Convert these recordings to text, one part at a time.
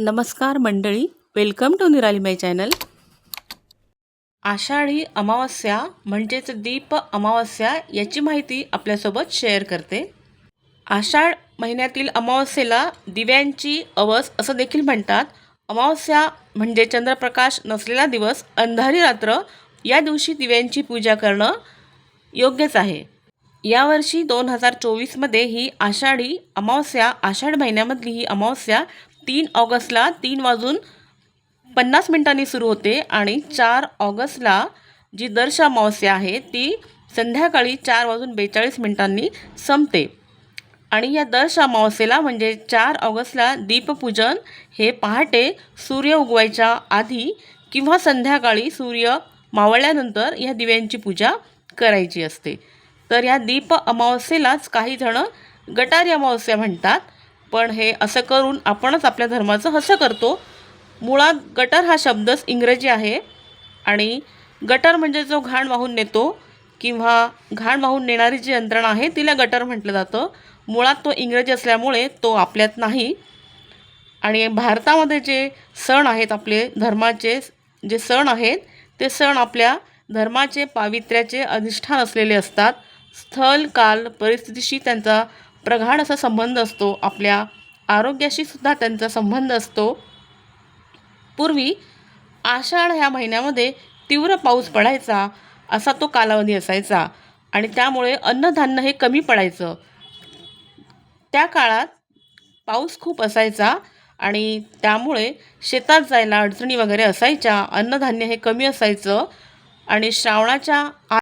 नमस्कार मंडळी welcome to निराली माय चॅनल आषाढी अमावस्या म्हणजेच दीप अमावस्या याची माहिती आपल्यासोबत शेअर करते. आषाढ महिन्यातील अमावस्येला दिव्यांची अवस असं देखील म्हणतात. अमावस्या म्हणजे चंद्रप्रकाश नसलेला दिवस अंधारी रात्र या दिवशी दिव्यांची पूजा करणं योग्यच आहे. यावर्षी दोन हजार चोवीसमध्ये ही आषाढी अमावस्या आषाढ महिन्यामधली ही अमावस्या तीन ऑगस्टला तीन वाजून पन्नास मिनिटांनी सुरू होते आणि चार ऑगस्टला जी दर्श अमावस्या आहे ती संध्याकाळी चार वाजून बेचाळीस मिनिटांनी संपते. आणि या दर्श अमावस्येला म्हणजे चार ऑगस्टला दीपपूजन हे पहाटे सूर्य उगवायच्या आधी किंवा संध्याकाळी सूर्य मावळल्यानंतर या दिव्यांची पूजा करायची असते. तर या दीप अमावस्येलाच काही जणं गटारी अमावस्या म्हणतात. पण हे असं करून आपणच आपल्या धर्माचं हसं करतो. मुळात गटर हा शब्दच इंग्रजी आहे. आणि गटर म्हणजे जो घाण वाहून नेतो किंवा घाण वाहून नेणारी जी यंत्रणा आहे तिला गटर म्हटलं जातं. मुळात तो इंग्रजी असल्यामुळे तो आपल्यात नाही. आणि भारतामध्ये जे सण आहेत आपले धर्माचे जे सण आहेत ते सण आपल्या धर्माचे पावित्र्याचे अधिष्ठान असलेले असतात. स्थल काल परिस्थितीशी त्यांचा प्रगाढ असा संबंध असतो आपल्या आरोग्याशी सुद्धा त्यांचा संबंध असतो. पूर्वी आषाढ ह्या महिन्यामध्ये तीव्र पाऊस पडायचा असा तो कालावधी असायचा आणि त्यामुळे अन्नधान्य हे कमी पडायचं. त्या काळात पाऊस खूप असायचा आणि त्यामुळे शेतात जायला अडचणी वगैरे असायच्या अन्नधान्य हे कमी असायचं आणि श्रावणाच्या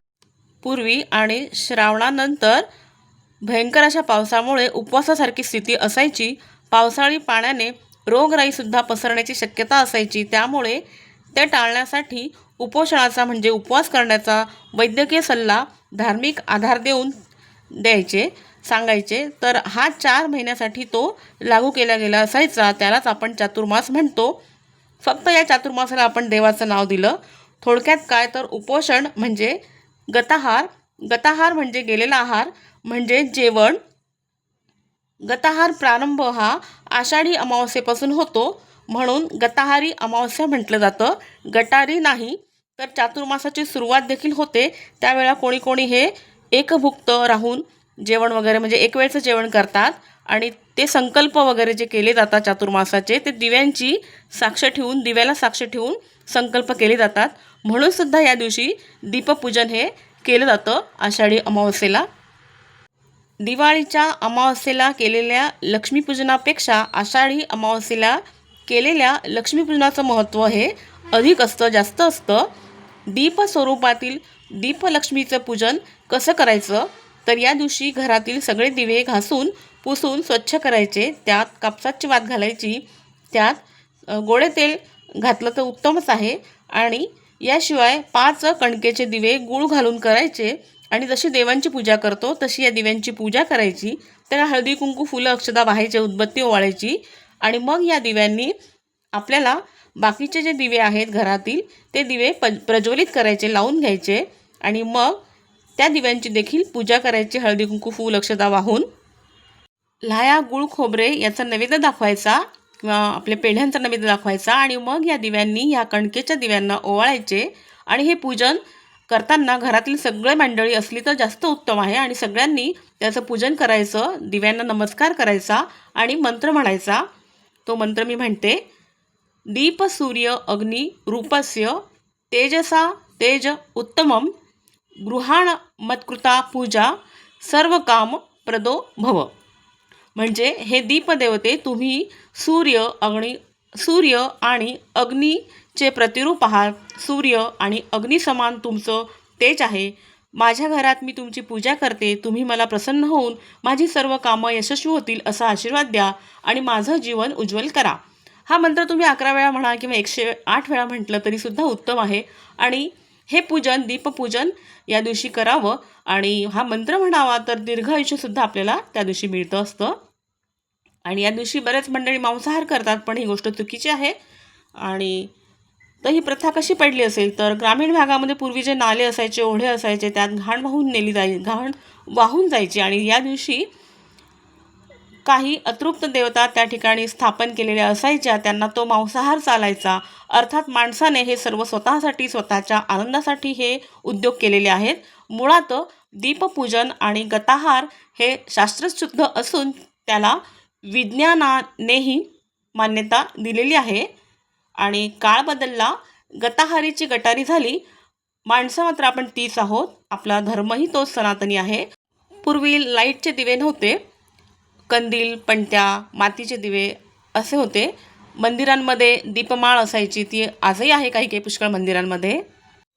पूर्वी आणि श्रावणानंतर भयंकर अशा पावसामुळे उपवासासारखी स्थिती असायची. पावसाळी पाण्याने रोगराईसुद्धा पसरण्याची शक्यता असायची. त्यामुळे ते टाळण्यासाठी उपोषणाचा म्हणजे उपवास करण्याचा वैद्यकीय सल्ला धार्मिक आधार देऊन द्यायचे सांगायचे. तर हा चार महिन्यासाठी तो लागू केला गेला असायचा. त्यालाच आपण चातुर्मास म्हणतो. फक्त या चातुर्मासाला आपण देवाचं नाव दिलं. थोडक्यात काय? तर उपोषण म्हणजे गताहार. गताहार म्हणजे गेलेला आहार. म्हणजे जेवण. गताहार प्रारंभ हा आषाढी अमावस्येपासून होतो. म्हणून गताहारी अमावस्या म्हटलं जातं. गटारी नाही तर चातुर्मासाची सुरुवात देखील होते. त्यावेळा कोणी कोणी हे एकभुक्त राहून जेवण वगैरे म्हणजे एक वेळचं जेवण करतात. आणि ते संकल्प वगैरे जे केले जातात चातुर्मासाचे ते दिव्यांची साक्ष ठेवून दिव्याला साक्ष ठेवून संकल्प केले जातात. म्हणून सुद्धा या दिवशी दीपपूजन हे केलं जातं आषाढी अमावस्येला. दिवाळीच्या अमावस्येला केलेल्या लक्ष्मीपूजनापेक्षा आषाढी अमावस्येला केलेल्या लक्ष्मीपूजनाचं महत्त्व हे अधिक असतं जास्त असतं. दीप स्वरूपातील दीपलक्ष्मीचं पूजन कसं करायचं? तर या दिवशी घरातील सगळे दिवे घासून पुसून स्वच्छ करायचे. त्यात कापसाची वात घालायची. त्यात गोडे तेल घातलं तर उत्तमच आहे. आणि याशिवाय पाच कणकेचे दिवे गूळ घालून करायचे. आणि जशी देवांची पूजा करतो तशी या दिव्यांची पूजा करायची. त्याला हळदी कुंकू फुलं अक्षदा वाहायचे उदबत्ती ओवाळायची. आणि मग या दिव्यांनी आपल्याला बाकीचे जे दिवे आहेत घरातील ते दिवे प प्रज्वलित करायचे लावून घ्यायचे. आणि मग त्या दिव्यांची देखील पूजा करायची हळदी कुंकू फूल अक्षदा वाहून. लाया गुळ खोबरे याचा नैवेद्य दाखवायचा किंवा आपल्या पेढ्यांचा नैवेद्य दाखवायचा. आणि मग या दिव्यांनी या कणकेच्या दिव्यांना ओवाळायचे. आणि हे पूजन करताना घरातील सगळे मंडळी असली तर जास्त उत्तम आहे आणि सगळ्यांनी त्याचं पूजन करायचं दिव्यांना नमस्कार करायचा आणि मंत्र म्हणायचा. तो मंत्र मी म्हणते दीप सूर्य अग्नी रूपस्य तेजसा तेज उत्तमम गृहाण मत्कृता पूजा सर्व काम प्रदो भव. म्हणजे हे दीपदेवते तुम्ही सूर्य अग्नी सूर्य आणि अग्नीचे प्रतिरूप आहात सूर्य आणि अग्निसमान तुमचं तेज आहे. माझ्या घरात मी तुमची पूजा करते तुम्ही मला प्रसन्न होऊन माझी सर्व कामं यशस्वी होतील असा आशीर्वाद द्या आणि माझं जीवन उज्ज्वल करा. हा मंत्र तुम्ही अकरा वेळा म्हणा किंवा एकशे आठ वेळा म्हटलं तरीसुद्धा उत्तम आहे. आणि हे पूजन दीपपूजन या दिवशी करावं आणि हा मंत्र म्हणावा तर दीर्घ आयुष्यसुद्धा आपल्याला त्या दिवशी मिळतं असतं. आणि या दिवशी बरेच मंडळी मांसाहार करतात पण ही गोष्ट चुकीची आहे. आणि तर ही प्रथा कशी पडली असेल तर ग्रामीण भागामध्ये पूर्वी जे नाले असायचे ओढे असायचे त्यात घाण वाहून नेली जाई घाण वाहून जायची. आणि या दिवशी काही अतृप्त देवता त्या ठिकाणी स्थापन केलेल्या असायच्या त्यांना तो मांसाहार चालायचा. अर्थात माणसाने हे सर्व स्वतःसाठी स्वतःच्या आनंदासाठी हे उद्योग केलेले आहेत. मुळात दीपपूजन आणि गताहार हे शास्त्रशुद्ध असून त्याला विज्ञानानेही मान्यता दिलेली आहे. आणि काळ बदलला गताहारीची गटारी झाली. माणसं मात्र आपण तीच आहोत. आपला धर्मही तोच सनातनी आहे. पूर्वी लाईटचे दिवे नव्हते. कंदील पणत्या मातीचे दिवे असे होते. मंदिरांमध्ये दीपमाळ असायची. ती आजही आहे काही काही पुष्कळ मंदिरांमध्ये.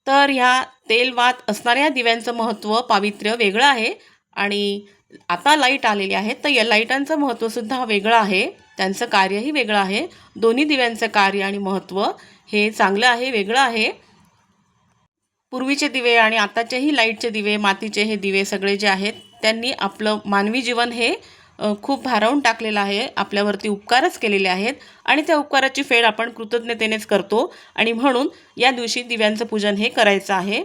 तर ह्या तेलवात असणाऱ्या दिव्यांचं महत्त्व पावित्र्य वेगळं आहे. आणि आता लाइट आलेली आहे तर या लाईटांचं महत्त्वसुद्धा वेगळं आहे. त्यांचं कार्यही वेगळं आहे. दोन्ही दिव्यांचं कार्य आणि महत्त्व हे चांगलं आहे वेगळं आहे. पूर्वीचे दिवे आणि आताचेही लाईटचे दिवे मातीचे हे दिवे सगळे जे आहेत त्यांनी आपलं मानवी जीवन हे खूप भारावून टाकलेलं आहे. आपल्यावरती उपकारच केलेले आहेत आणि त्या उपकाराची फेड आपण कृतज्ञतेनेच करतो आणि म्हणून या दिवशी दिव्यांचं पूजन हे करायचं आहे.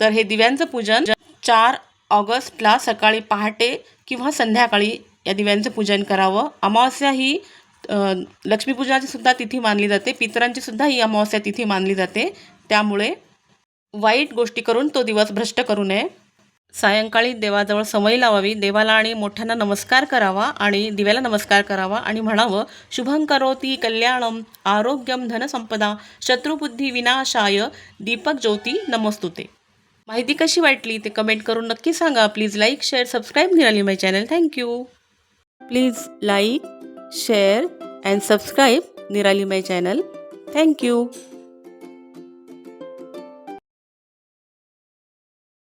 तर हे दिव्यांचं पूजन चार ऑगस्टला सकाळी पहाटे किंवा संध्याकाळी या दिव्यांचं पूजन करावं. अमावस्या ही लक्ष्मीपूजनाची सुद्धा तिथी मानली जाते. पितरांची सुद्धा ही अमावस्या तिथी मानली जाते. त्यामुळे वाईट गोष्टी करून तो दिवस भ्रष्ट करू नये. सायंकाळी देवाजवळ समई लावावी. देवाला आणि मोठ्यांना नमस्कार करावा आणि दिव्याला नमस्कार करावा आणि म्हणावं शुभं करोती कल्याणम आरोग्यम धनसंपदा शत्रुबुद्धी विनाशाय दीपक ज्योती नमस्तुते. माहिती कशी वाटली ते कमेंट करून नक्की सांगा. Please like share subscribe Nirali my channel thank you please like share and subscribe Nirali my channel thank you